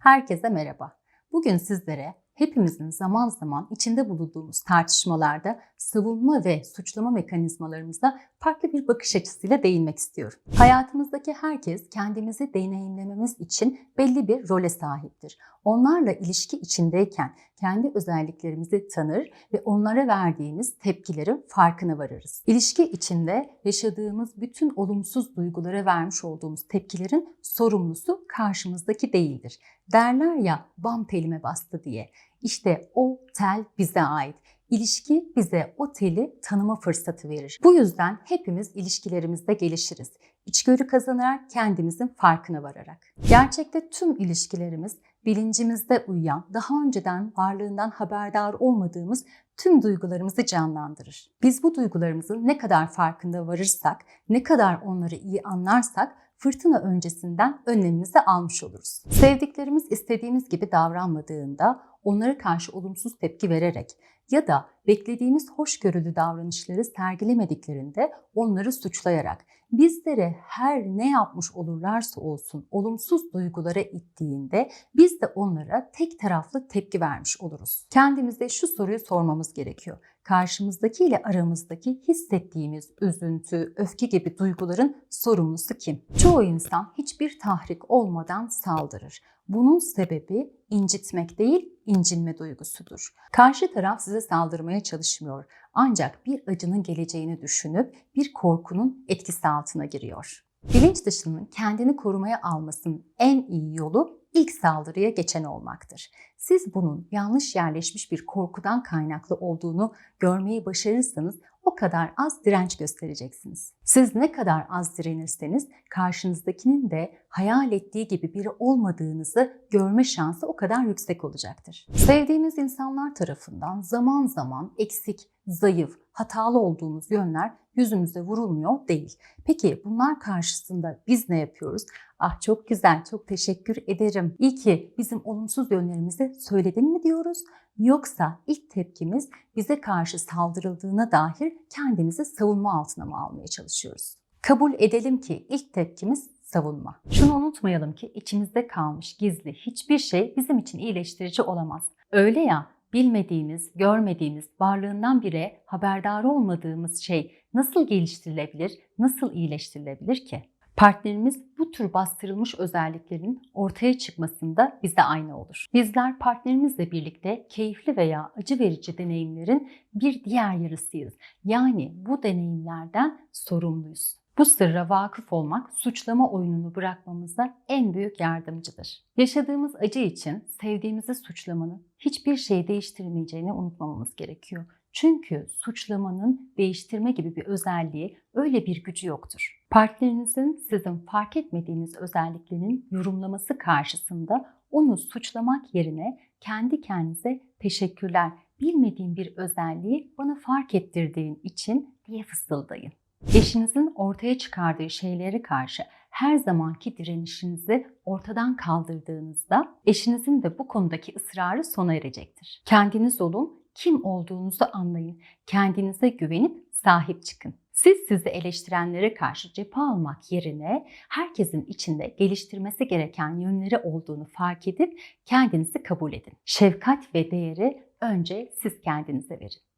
Herkese merhaba. Bugün sizlere hepimizin zaman zaman içinde bulunduğumuz tartışmalarda savunma ve suçlama mekanizmalarımıza farklı bir bakış açısıyla değinmek istiyorum. Hayatımızdaki herkes kendimizi deneyimlememiz için belli bir role sahiptir. Onlarla ilişki içindeyken kendi özelliklerimizi tanır ve onlara verdiğimiz tepkilerin farkına varırız. İlişki içinde yaşadığımız bütün olumsuz duygulara vermiş olduğumuz tepkilerin sorumlusu karşımızdaki değildir. Derler ya bam telime bastı diye. İşte o tel bize ait. İlişki bize o teli tanıma fırsatı verir. Bu yüzden hepimiz ilişkilerimizde gelişiriz. İçgörü kazanarak kendimizin farkına vararak. Gerçekte tüm ilişkilerimiz bilincimizde uyuyan, daha önceden varlığından haberdar olmadığımız tüm duygularımızı canlandırır. Biz bu duygularımızın ne kadar farkında varırsak, ne kadar onları iyi anlarsak fırtına öncesinden önlemimizi almış oluruz. Sevdiklerimiz istediğimiz gibi davranmadığında onlara karşı olumsuz tepki vererek ya da beklediğimiz hoşgörülü davranışları sergilemediklerinde onları suçlayarak bizlere her ne yapmış olurlarsa olsun olumsuz duygulara ittiğinde biz de onlara tek taraflı tepki vermiş oluruz. Kendimize şu soruyu sormamız gerekiyor. Karşımızdaki ile aramızdaki hissettiğimiz üzüntü, öfke gibi duyguların sorumlusu kim? Çoğu insan hiçbir tahrik olmadan saldırır. Bunun sebebi incitmek değil, incinme duygusudur. Karşı taraf size saldırmaya çalışmıyor. Ancak bir acının geleceğini düşünüp bir korkunun etkisi altına giriyor. Bilinç dışının kendini korumaya almasının en iyi yolu ilk saldırıya geçen olmaktır. Siz bunun yanlış yerleşmiş bir korkudan kaynaklı olduğunu görmeyi başarırsanız o kadar az direnç göstereceksiniz. Siz ne kadar az direnirseniz karşınızdakinin de hayal ettiği gibi biri olmadığınızı görme şansı o kadar yüksek olacaktır. Sevdiğimiz insanlar tarafından zaman zaman eksik, zayıf, hatalı olduğumuz yönler yüzümüze vurulmuyor değil. Peki bunlar karşısında biz ne yapıyoruz? Ah çok güzel, çok teşekkür ederim. İyi ki bizim olumsuz yönlerimizi söyledin mi diyoruz? Yoksa ilk tepkimiz bize karşı saldırıldığına dair kendimizi savunma altına mı almaya çalışıyoruz? Kabul edelim ki ilk tepkimiz savunma. Şunu unutmayalım ki içimizde kalmış gizli hiçbir şey bizim için iyileştirici olamaz. Öyle ya bilmediğimiz, görmediğimiz, varlığından bile haberdar olmadığımız şey nasıl geliştirilebilir, nasıl iyileştirilebilir ki? Partnerimiz bu tür bastırılmış özelliklerin ortaya çıkmasında bize aynı olur. Bizler partnerimizle birlikte keyifli veya acı verici deneyimlerin bir diğer yarısıyız. Yani bu deneyimlerden sorumluyuz. Bu sırra vakıf olmak suçlama oyununu bırakmamıza en büyük yardımcıdır. Yaşadığımız acı için sevdiğimizi suçlamanın hiçbir şey değiştirmeyeceğini unutmamamız gerekiyor. Çünkü suçlamanın değiştirme gibi bir özelliği, öyle bir gücü yoktur. Partnerinizin sizin fark etmediğiniz özelliklerin yorumlaması karşısında onu suçlamak yerine kendi kendinize teşekkürler, bilmediğim bir özelliği bana fark ettirdiğin için diye fısıldayın. Eşinizin ortaya çıkardığı şeylere karşı her zamanki direnişinizi ortadan kaldırdığınızda eşinizin de bu konudaki ısrarı sona erecektir. Kendiniz olun, kim olduğunuzu anlayın. Kendinize güvenip sahip çıkın. Siz sizi eleştirenlere karşı cephe almak yerine herkesin içinde geliştirmesi gereken yönleri olduğunu fark edip kendinizi kabul edin. Şefkat ve değeri önce siz kendinize verin.